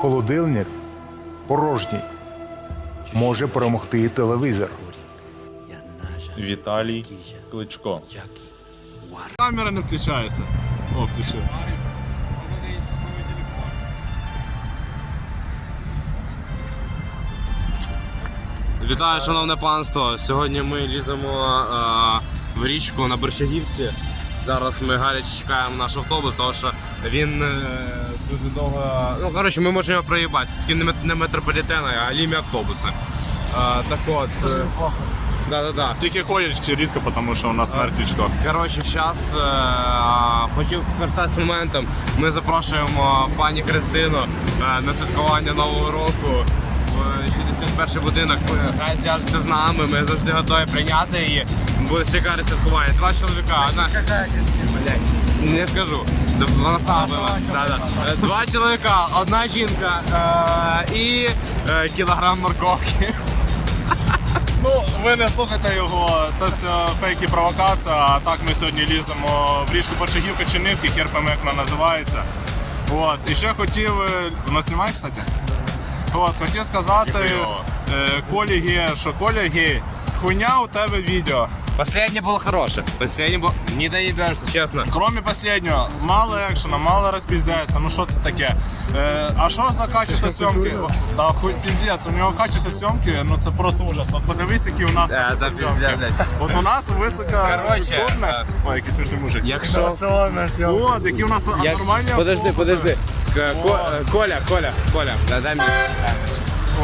холодильник порожній. Може перемогти і телевізор. Віталій Кличко. Камера не включається. О, включив. Вітаю, шановне панство. Сьогодні ми ліземо е, в річку на Борщагівці. Зараз ми гаряче чекаємо наш автобус, тому що він е, дуже довго. Ну, коротше, ми можемо його проїбати. Це таки не, мет- не метрополітени, а лімі автобуси. Е, так от. Е, да, да, да. Тільки ходять рідко, тому що у нас смерть Кличко. Коротше, зараз е, хотів скористатися моментом. Ми запрошуємо пані Христину е, на святкування Нового року в 61 будинок. Хай зв'яжеться з нами. Ми завжди готові прийняти її. Буде шикарне святкування. Два чоловіка. Одна... Не скажу. Вона сама була. Да, да. Е, Два чоловіка, одна жінка е, і е, кілограм морковки. Ну, ви не слухайте його, це все фейк і провокація. А так ми сьогодні ліземо в річку Борщагівка чи Нивки, хер пойме, як вона називається. От. І ще хотів. е, Воно знімає, кстати? От, хотів сказати е, Колі Ге, що Коля Ге, хуйня у тебе відео. Последнє було хороше. Последнє було. Не доїбешся, чесно. Кроме последнього, мало екшена, мало розпіздяється. Ну що це таке? Е, а що за качество зйомки? Да, хуй піздець, у нього качество зйомки, ну це просто ужас. От подивись, які у нас Да, качество да, зйомки. блядь. От у нас високо Короче, культурне. е, Ой, який смішний мужик. Якщо. От, які у нас тут Як... нормальні Подожди, автобуси. подожди. К- Ко- Коля, Коля, Коля, да, дай мені.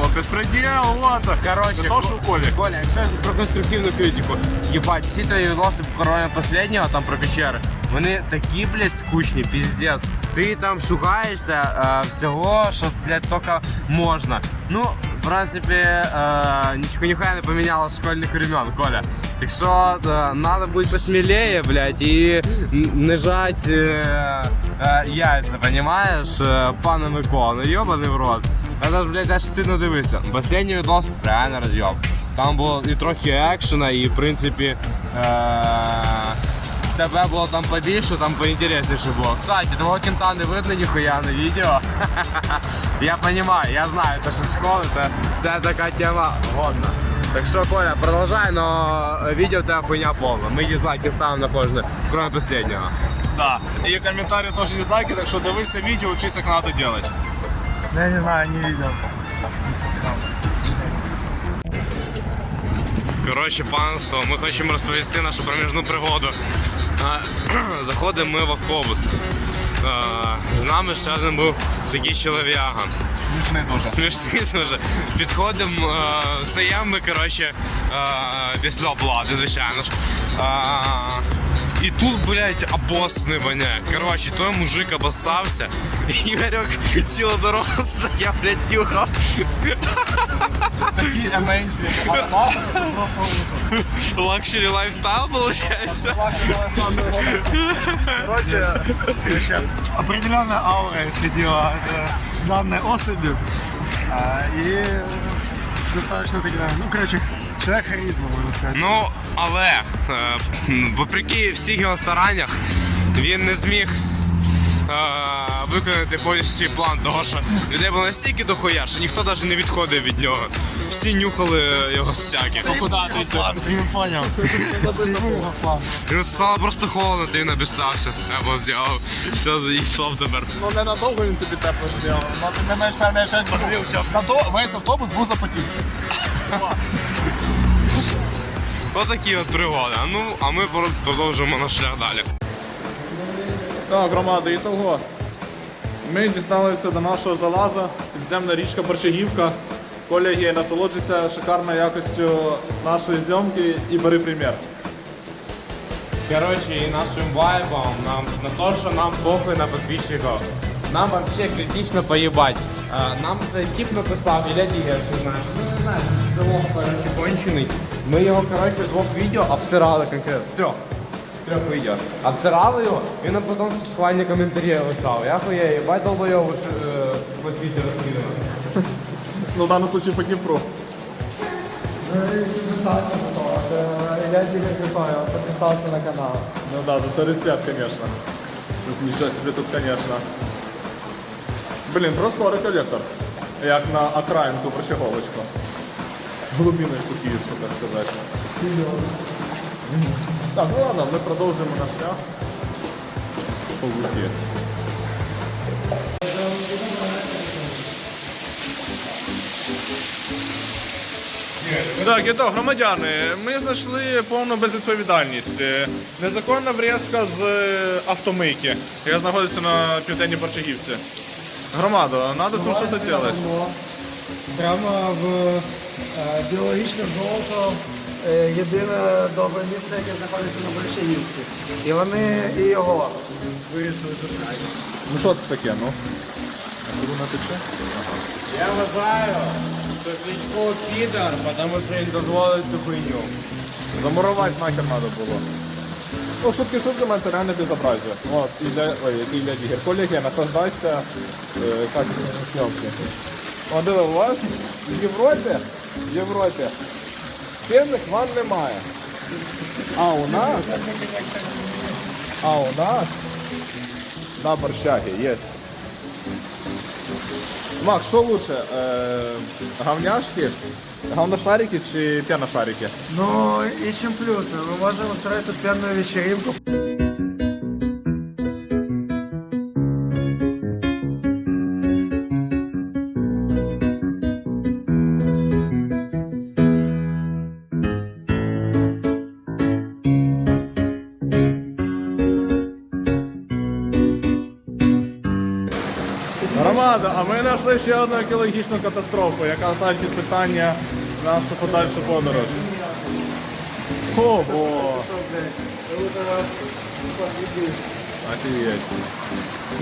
О, безпреділ, от. Короче, Не то, що у Колі. Коля, якщо про конструктивну критику. Єбать, всі твої відоси кроме последнього, там про печери, вони такі, блядь, скучні, піздець. Ти там шукаєшся е, всього, що, блядь, тільки можна. Ну, в принципі, е, нічого ніхуя не поміняло з школьних времен, Коля. Так що е, надо бути посмілее, блядь, і н- не жать е, е, яйця, понімаєш, е, пане Микола, ну йобаний в рот. Це ж, блядь, аж стидно дивитися. Последній відос реально розйоб. Там було і трохи екшена, і в принципі. Е- Тебе було там побільше, там поінтересніше було. Кстати, твого кінта не видно ніхуя на відео. я розумію, я знаю, це ще з школи, це, це така тема годна. Так що, Коля, продовжай, но відео в тебе хуйня повна. Ми дізлайки ставимо на кожне, крім останнього. Да. І коментарі теж дизлайки, так що дивися відео, учись, як треба робити. Ну, я не знаю, не видел. Коротше, панство, ми хочемо розповісти нашу проміжну пригоду. Заходимо ми в автобус. З нами ще один був такий чолов'яга. Смішний дуже. Смішний дуже. Підходимо, стаємо ми, коротше, після оплати, звичайно ж. А, І тут, блядь, обос не воняє. Коротше, той мужик обоссався. Ігорьок цілу дорогу стояв, блядь, нюхав. Такі amazing. А нас просто Лакшері лайфстайл, получается. Короче, короче, определенная аура исходила от э, данной особи. А, и достаточно тогда, ну, короче, человек харизма, можно сказать. Ну, але е, вопреки всіх його стараннях, він не зміг е, виконати повністю свій план, того що людей було настільки дохуя, що ніхто навіть не відходив від нього. Всі нюхали його всякі. куди ти йдеш? План, ты не. Йому стало просто холодно, ти написався. Або зробив. Все, йшов тепер. Ну ненадовго він собі тепло зробив. Ну ти мене ж не ще Зато весь автобус був запотівший. Отакі от пригоди. А Ну, а ми продовжуємо наш шлях далі. Так, громада, і того. Ми дісталися до нашого залазу, підземна річка Борщагівка. Колеги, насолоджуйся шикарною якостю нашої зйомки і бери примір. Короче, и нашим вайбом, нам, на то, что нам похуй на подписчиков. Нам вообще критично поебать. А, нам цей тип написав, Ілля Дігершин наш, ну не знаю, цього, короче, кончений. Ми його, короче, двох відео обсирали конкретно. Трьох. Трьох відео. Обсирали його, він нам потім щось схвальні коментарі лишав. Я хує, їбать долбойову ж е, по світі розкидано. Ну, в даному случае по Дніпру. Подписался за то. Я Крутой, он подписался на канал. Ну да, за це респект, конечно. Тут нічого собі тут, конечно. Блін, просторий колектор. Як на окраїнку Борщаговочку. Глубиночку київську, так сказати. Так, ну ладно, ми продовжуємо наш шлях по. Так, і то, громадяни, ми знайшли повну безвідповідальність. Е, Незаконна врізка з е, автомийки, яка знаходиться на південній Борщагівці. Громада, треба з цим щось робити. Прямо в е, біологічне золото е, єдине добре місце, яке знаходиться на Большаївці. І вони і його вирішили шукати. Ну що це таке, ну? Тече? Я вважаю, Кличко підар, тому що він дозволив цю хуйню. Замурувати нахер треба було. Ну, шутки шутками, це реально безобразие. От, іде, ой, який Ілля Дігер. Колеги, наслаждайся е, качеством зйомки. О, диви, у вас в Європі, в Європі пінних ван немає. А у нас, а у нас на борщагі є. Макс, що лучше, е, говняшки, говношарики чи п'яношарики? Ну, ищем плюсы. Мы можем устроить тут пенную вечеринку. А ще одну екологічну катастрофу, яка ставить під питання нашу подальшу подорож. Ого! Офігеть.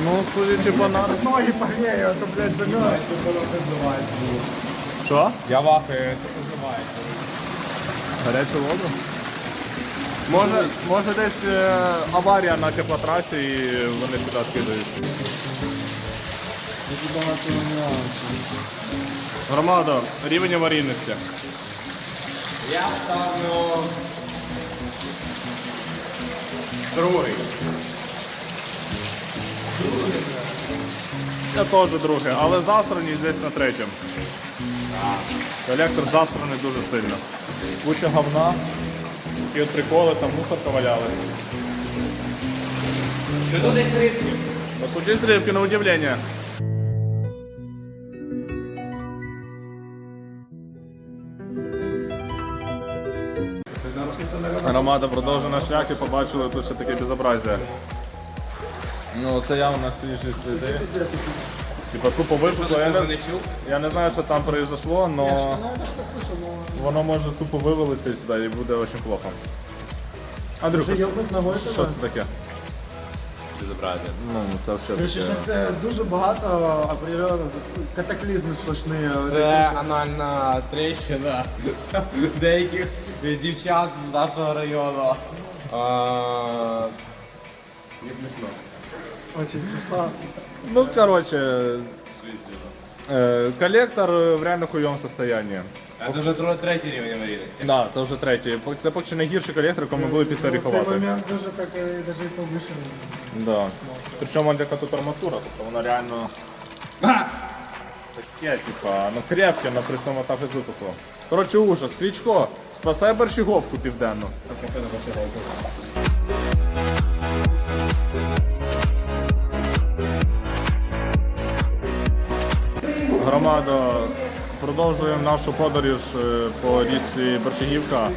Ну, судячи по нам... Ноги погрею, а то, блядь, замерз. Що? Я вахаю, це називається. Гарячу воду? Може, може десь е, аварія на теплотрасі і вони сюди скидають. Громада, рівень аварійності. Я ставлю другий. Я теж друге, але засраний десь на третьому. Колектор засраний дуже сильно. Куча говна. І от приколи, там мусорка валялась. Що тут десь рибки? Тут есть рыбки, на удивление. Громада продовжує наш шлях і побачили тут ще таке безобразие. Ну, це явно свіжі сліди. Типа тупо вийшло, я не, я не знаю, що там произошло, но воно може тупо вивалитися сюди і буде дуже плохо. Андрюха, що, що це таке? Безобразие. Ну, це все таке. щось е, дуже багато определенно катаклізми сплошні. Це анальна тріщина деяких дівчат з нашого району. А, Не смішно. Очень смішно. Ну, короче, э, коллектор в реально хуйовому состоянии. Це вже друг- третій рівень аварійності. Да, це вже третій. Це поки що найгірший колектор, який ми були після Цей ріховати. момент дуже так і повишений. Да. Причому яка тут арматура, тобто вона реально таке, типа, ну крепке, але при цьому так і випухло. Коротше, ужас. Кличко, спасай борщаговку південну. Громада, продовжуємо нашу подорож е, по річці Борщагівка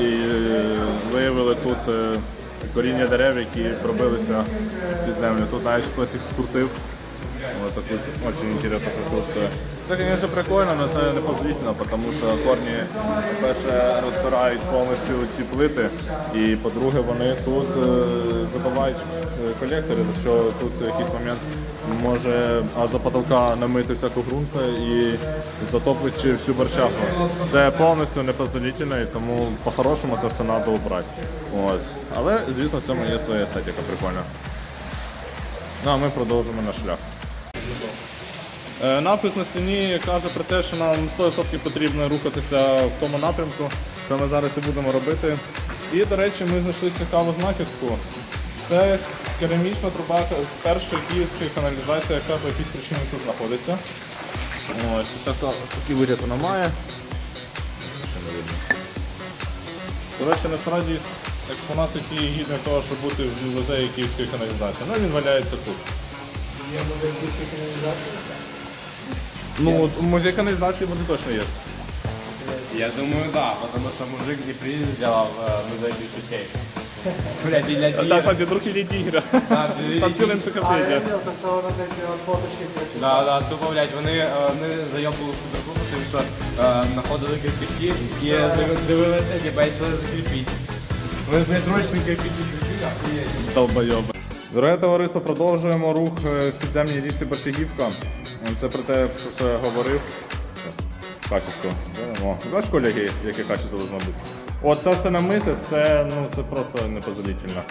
і е, виявили тут е, коріння дерев, які пробилися під землю. Тут навіть хтось їх скрутив. Вот таку очень интересную конструкцию. Це, конечно, прикольно, але це не позволительно, тому що корні, по-перше, розбирають повністю ці плити, і по-друге, вони тут е, забивають е, колектори, за що тут якийсь момент може аж до потолка намити всяку ґрунту і затопити всю борщаху. Це повністю непозволительно, і тому по-хорошому це все треба убрати. Ось. Але, звісно, в цьому є своя естетика прикольна. Ну а ми продовжимо наш шлях. Е, Напис на стіні каже про те, що нам 100% потрібно рухатися в тому напрямку, що ми зараз і будемо робити. І, до речі, ми знайшли цікаву знахідку. Це керамічна труба першої київської каналізації, яка по якійсь причині тут знаходиться. Ось така, такий вигляд вона має. До речі, насправді експонат який гідний того, щоб бути в музеї Київської каналізації. Ну він валяється тут. Є музей київської каналізації. Ну, от музей каналізації буде точно є. Я думаю, да, потому что мужик не приз сделал э, музей детей. Блять, или Так, кстати, друг или тігра. Там ціла А, я енциклопедія. видел, то, що вона десь от фоточки коротше. Да, да, тупо, блядь, вони, е, вони зайобували суперклубу, тим, що е, знаходили кирпичі і дивилися, типа, і йшли. Вони, блядь, ручні кирпичі кріпили, ахуєть. Долбойоби. Дороге товариство, продовжуємо рух е, в підземній річці Борщагівка. Це про те, про що я говорив. Качество. Знаєш, колеги, яке качество должно бути? От все намите, це, ну, це просто непозволительно.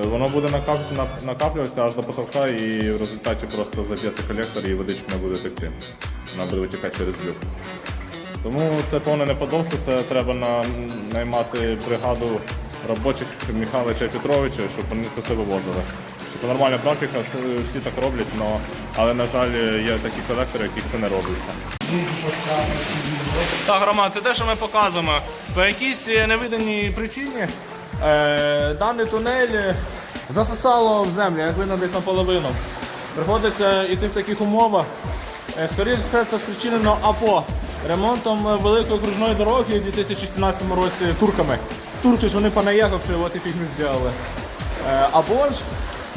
Е, Воно буде накаплюватися аж до потолка і в результаті просто заб'ється колектор і водичка не буде текти. Вона буде витікати через люк. Тому це повне неподобство, це треба на, наймати бригаду робочих Михайловича Петровича, щоб вони це все вивозили. Це нормальна практика, це всі так роблять, но, але на жаль є такі колектори, яких це не робиться. Так, громад, це те, що ми показуємо. По якійсь е, невиданій причині е, даний тунель е, засосало в землю, як видно десь наполовину. Приходиться йти в таких умовах. Е, Скоріше все, це спричинено АПО ремонтом великої окружної дороги у 2016 році турками. Турки ж вони понаїхавши, от і фіг не зробили. Або ж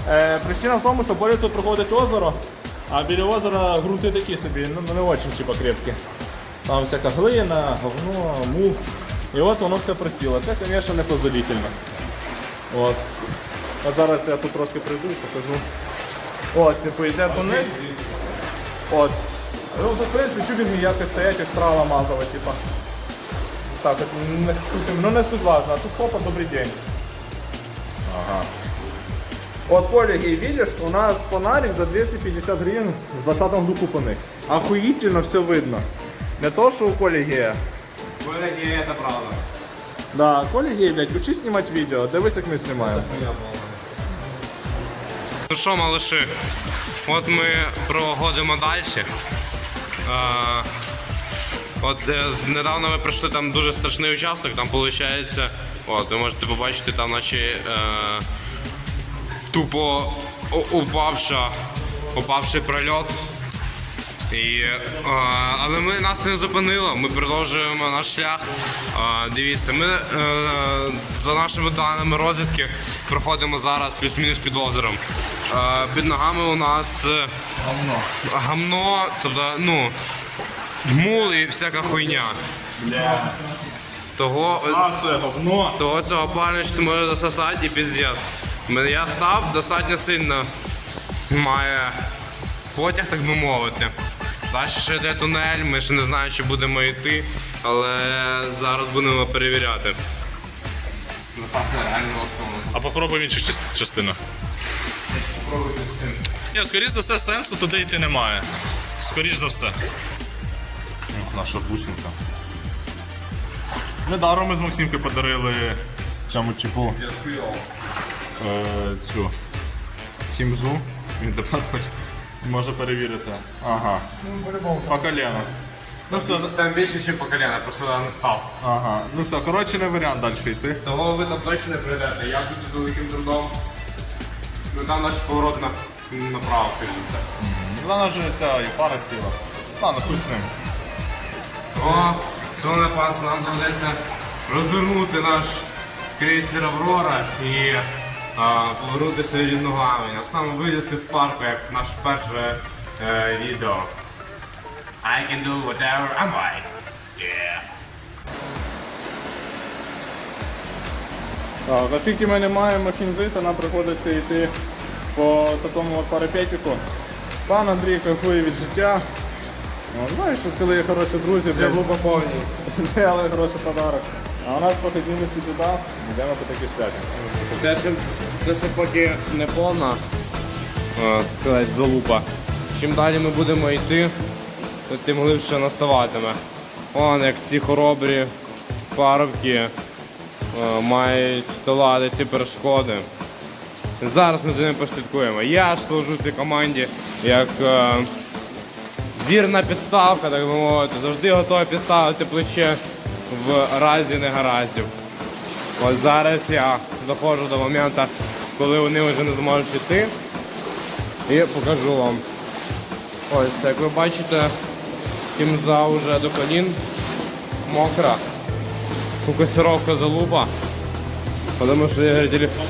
е, причина в тому, що поряд тут проходить озеро, а біля озера ґрунти такі собі, ну не дуже типа, крепкі. Там всяка глина, говно, мух. І от воно все просіло. Це, звісно, не позволительно. От. От зараз я тут трошки прийду і покажу. От, типу, йде тунель. От. Ну, в принципі, чубінги якось стоять, як срала мазали, типа. Так, от, ну не суть важно, а тут хопа, добрий день. Ага. Вот, Полиги, видишь, у нас фонарик за 250 гривен в 20 году купленный. Охуительно все видно. Не то, что у Коли Гея. Блядь, это правда. Да, Коля Гей, блядь, учись снимать видео, дивись, як ми знімаємо. Ну що, малыши, от ми проходимо далі. Е, от е, недавно ми пройшли там дуже страшний участок, там виходить, от, ви можете побачити там наче е, тупо упавша, упавший прольот. І, е, але ми нас не зупинило, ми продовжуємо наш шлях. Е, дивіться, ми е, за нашими даними розвідки проходимо зараз плюс-мінус під озером. Е, під ногами у нас е, гамно, тобто, ну, мул і всяка хуйня. Того, А, того цього пальничця може засосати і піздець. Я став достатньо сильно має потяг, так би мовити. Далі ще йде тунель, ми ще не знаємо, чи будемо йти, але зараз будемо перевіряти. А попробуй в інших частинах. Ні, скоріш за все, сенсу туди йти немає. Скоріш за все. Наша бусинка. Недаром ми з Максимкою подарили цьому типу цю хімзу. Він тепер може перевірити. Ага. Ну, По колено. Ну все, Там більше ще по коліна, просто я не став. ага. Ну все, коротше, не варіант далі йти. Того ви там точно не прийдете. Я тут з великим трудом. Ну там наш поворот на, направо пишеться. Вона ж ця і пара сіла. Ладно, хуй з ним. О, сонне пас, нам доведеться розвернути наш крейсер Аврора і повернутися від ногами. А саме вилізти з парку, як наше перше е, відео. I can do whatever I'm like. Yeah. Так, оскільки ми не маємо кінзи, то нам приходиться йти по такому от парапетику. Пан Андрій кайфує від життя. Ну, знаєш, що коли є хороші друзі, був повній. взяли хороший подарок. А у нас по туди, йдемо по такій шляхі. Те, що поки не повна, е, так сказати, залупа. Чим далі ми будемо йти, тим глибше наставатиме. Вон як ці хоробрі парубки е, мають долати ці перешкоди. Зараз ми за ним послідкуємо. Я ж служу цій команді як е, вірна підставка, так би мовити. Завжди готовий підставити плече в разі негараздів. Ось зараз я доходжу до моменту, коли вони вже не зможуть йти. І покажу вам. Ось, як ви бачите, кімза вже до колін мокра. Фокусировка залупа. Потому что я телефон.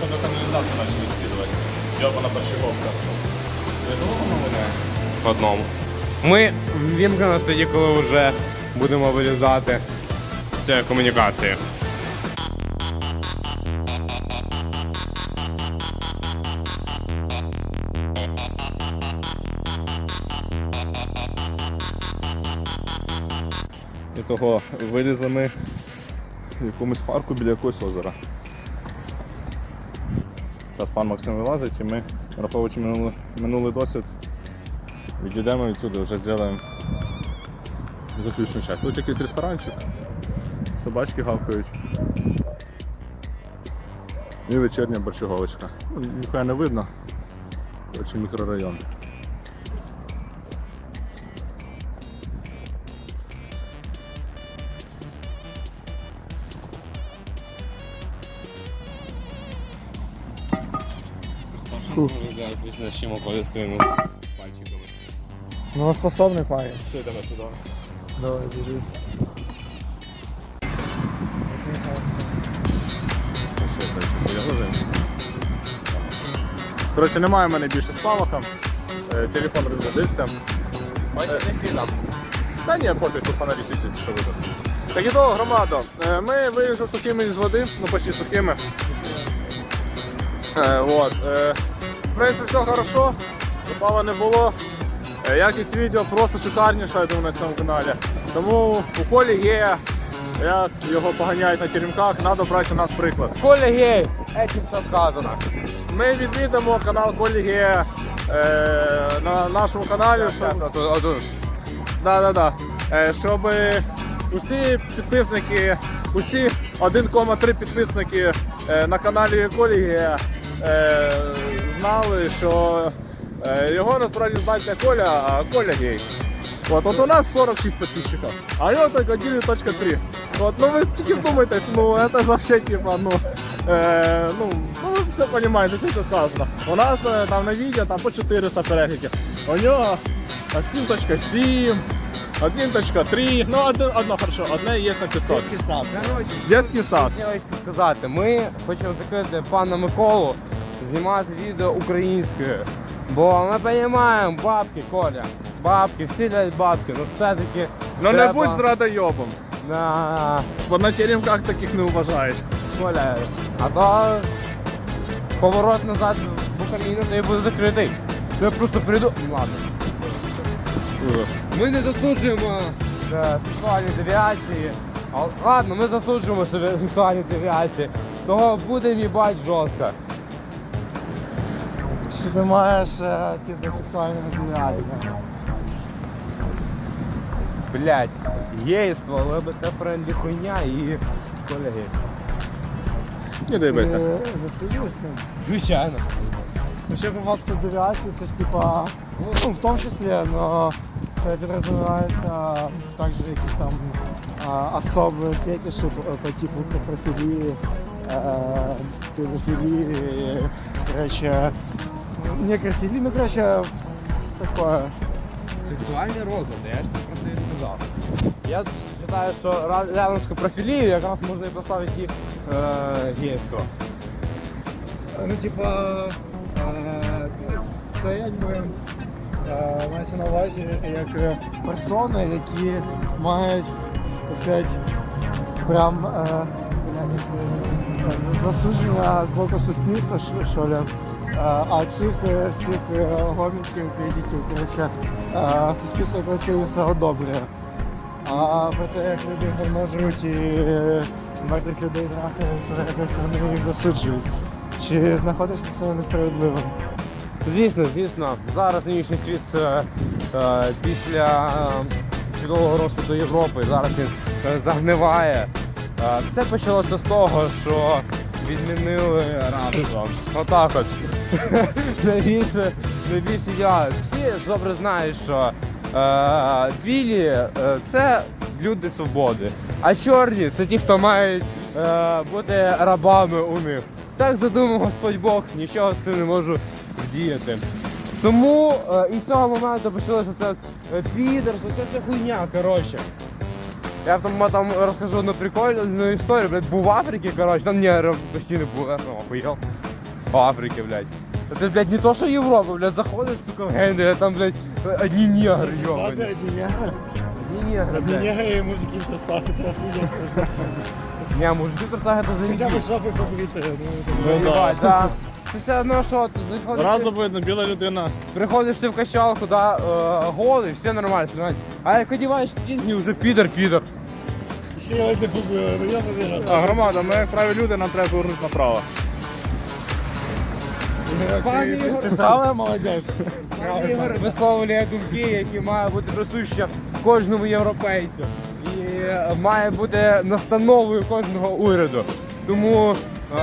Тобто каналізацію почали скидувати. Йобана борщаговка. Не того воно воняє? в одному. Ми вімкнемо тоді, коли вже будемо вилізати з цієї комунікації. Того вилізли в якомусь парку біля якогось озера. Зараз пан Максим вилазить і ми, враховуючи минулий, минулий досвід, відійдемо відсюди, вже зробимо заключну часть. Тут якийсь ресторанчик, собачки гавкають. І вечірня борщаговочка. Ну, ніхуя не видно. Коротше, мікрорайон. Можна чим околі своїми пальчиками. Ну, способний парень. Все, йдемо сюди. Давай, біжи. Ну ложимся. Коротше, немає в мене більше спалаха. Е, Телефон розрядився. Бачите, фінам. Та ні, пофіг, тут фонарі світять, що видно. Так і то, громадо. Е, Ми вилізли сухими з води, ну почти сухими. Е, вот. е, В принципі, все хорошо, запала не було. Е, Якість відео просто шикарніша, я думаю, на цьому каналі. Тому у Колі є, як його поганяють на теремках, треба брати у нас приклад. Коля гей, етим все сказано. Ми відвідамо канал Колі Ге е, на нашому каналі. Щоб... Да, да, да. Е, щоб усі підписники, усі 1,3 підписники е, на каналі Колі е, знали, що е, його насправді звати не Коля, а Коля Гей. От, от у нас 46 підписчиків, а його тільки 1,3. От, ну ви тільки вдумайтесь, ну це вообще типа, ну, е, ну, ну ви все розумієте, це все сказано. У нас е, там на відео там по 400 переглядів. У нього 7.7, 1.3, ну одне, одно хорошо, одне є на 500. сад. Детський сад. Хотілося сказати, ми хочемо закрити пана Миколу знімати відео українською. Бо ми розуміємо, бабки, Коля, бабки, всі люблять бабки, ну все-таки. Ну не треба будь зрадойобом, На... бо на теремках таких не вважаєш. Коля, а то поворот назад в Україну то і буде закритий. Я просто прийду. Ну, Ладно. Ужас. Ми не засуджуємо е, сексуальні девіації. А, Ладно, ми засуджуємо собі сексуальні девіації. Того будемо їбать жорстко. Що ти маєш е, типу сексуальну девіацію? Блять, гейство, ЛГБТ-френдлі хуйня і колеги. Не дай Ти бейся. засуджуєш цим? Звичайно. Ну, ще по факту девіації, це ж типа, ну, в тому числі, но це підрозумівається також якісь там а, особи фетиші по, по типу некрофілії, е, педофілії, короче, некрофілії, ну, короче, такое. Сексуальні розлади, я ж так про це і сказав. Я вважаю, що рядом з профілією якраз можна і поставити і е, гейство. Ну, типа, е, це якби е, мається на увазі як е, персони, які мають так сказати, прям е, е, засудження з боку суспільства, що, що ли. Е, А цих е, всіх е, гоміків, педиків, коротше, е, суспільство все одобрює. А про те, як люди живуть і е, мертвих людей трахають, якось вони їх засуджують. Чи знаходиш це несправедливим? Звісно, звісно, зараз нинішній світ е, е, після е, чудового розпаду Європи зараз він е, загниває. Е, все почалося з того, що відмінили разом. Отак от. Найбільше, найбільше я. Всі добре знають, що е, білі е, це люди свободи, а чорні це ті, хто мають е, бути рабами у них. Так задумав Господь Бог, нічого з цим не можу вдіяти. Тому е, і з цього моменту почалося це е, підерство, це вся хуйня, коротше. Я там, там розкажу одну прикольну історію, блядь, був в Африці, коротше, там почти не був, я сам охуєл. В Африці, блядь. Це, блядь, не то, що Європа, блядь, заходиш, сука, в Генделя, там, блядь, одні негри, йобані. Одні негри. Одні негри, Одні блядь. негри і мужики в трусах. Це офігеть. Не, мужики трусах это Хоча заебись. б шопи побрити. Ну, їбать, да. Це все одно, що ти заходиш, Зразу ти- видно, біла людина. приходиш ти в качалку, да, е, голий, все нормально, нормально. А як одіваєш пізні, вже підер, підер. Ще я не побили, ну я не вірю. А громада, ми як праві люди, нам треба повернути направо. Пані Ігор. Ти стала молодець? Пан Ігор висловлює думки, які мають бути присущі кожному європейцю. І е, має бути настановою кожного уряду. Тому е,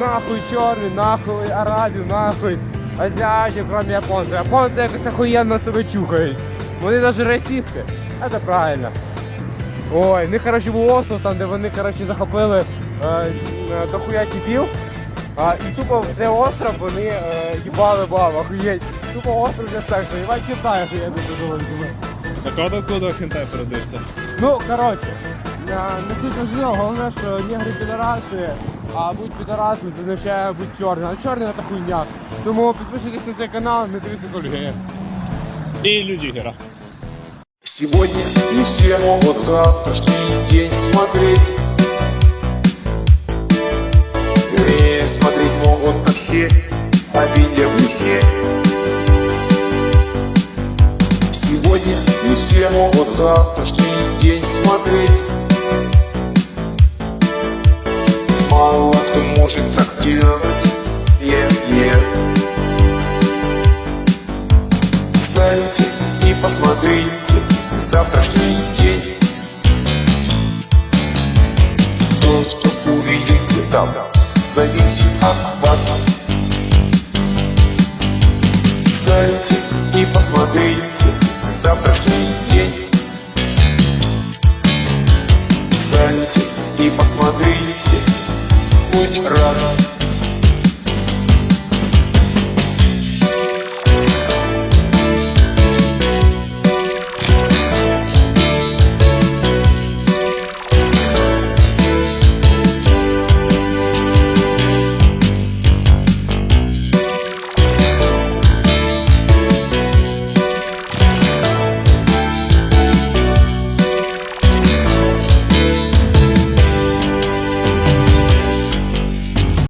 нахуй чорний, нахуй арабів, нахуй азіатів, крім японців. Японці якось охуєнно себе чухають. Вони навіть расисти. Це правильно. Ой, в них, коротше, був остров, там, де вони, коротше, захопили е, е, дохуя типів. А, і тупо в цей остров вони е, їбали баб, охуєть. Тупо остров для сексу, їбать Китай, охуєть, дуже Так от откуда хентай передився. Ну, коротше, е, не суть важливо, головне, що негри підараси, а будь підарасом це означає бути чорним. А чорний це хуйня. Тому підписуйтесь на цей канал, не дивіться кольги. І Людігера. Сегодня не все могут завтрашний день смотреть смотреть могут на все, видя не все Сегодня не все могут завтрашний день смотреть Мало кто может так делать, yeah, yeah. Встаньте и посмотрите завтрашний день зависит от вас. Встаньте и посмотрите завтрашний